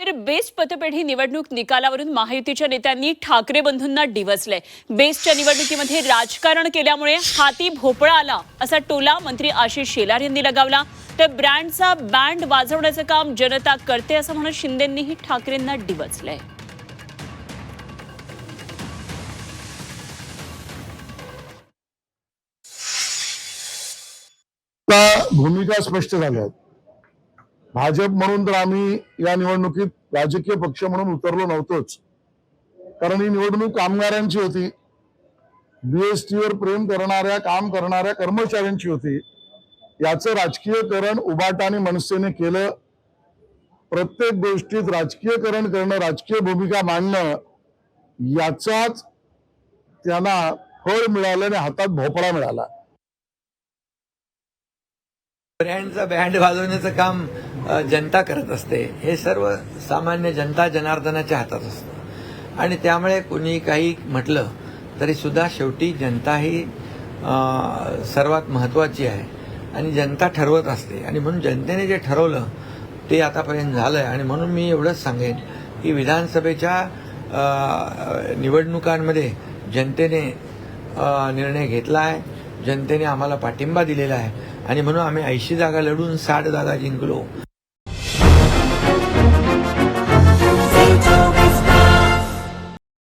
तर बेस्ट पतपेढी निवडणूक निकालावरून महायुतीच्या नेत्यांनी ठाकरे बंधूंना डिवचलंय. बेस्टच्या निवडणुकीमध्ये राजकारण केल्यामुळे हाती भोपळा आला असा टोला मंत्री आशिष शेलार यांनी लगावला. तर ब्रँडचा बँड वाजवण्याचं काम जनता करते असं म्हणत शिंदेंनीही ठाकरेंना डिवचलंय. भूमिका स्पष्ट झाल्या भाजप म्हणून तर आम्ही या निवडणुकीत राजकीय पक्ष म्हणून उतरलो नव्हतोच. कारण ही निवडणूक कामगारांची होती. बीएसटीवर प्रेम करणाऱ्या काम करणाऱ्या कर्मचाऱ्यांची होती. याचं राजकीयकरण उबाटा मनसेने केलं. प्रत्येक गोष्टीत राजकीयकरण करणं राजकीय भूमिका मांडणं याचाच त्यांना फळ मिळालं आणि हातात भोपळा मिळाला. ब्रँडचा बँड वाजवण्याचं काम जनता करत असते. हे सर्व सामान्य जनता जनार्दनाच्या हातात असतं. आणि त्यामुळे कुणी काही म्हटलं तरी सुद्धा शेवटी जनता ही सर्वात महत्वाची आहे. आणि जनता ठरवत असते. आणि म्हणून जनतेने जे ठरवलं ते आतापर्यंत झालं आहे आणि म्हणून मी एवढंच सांगेन की विधानसभेच्या निवडणुकांमध्ये जनतेने निर्णय घेतला आहे. जनतेने आम्हाला पाठिंबा दिलेला आहे. आणि म्हणून आम्ही ऐंशी जागा लढून साठ जागा जिंकलो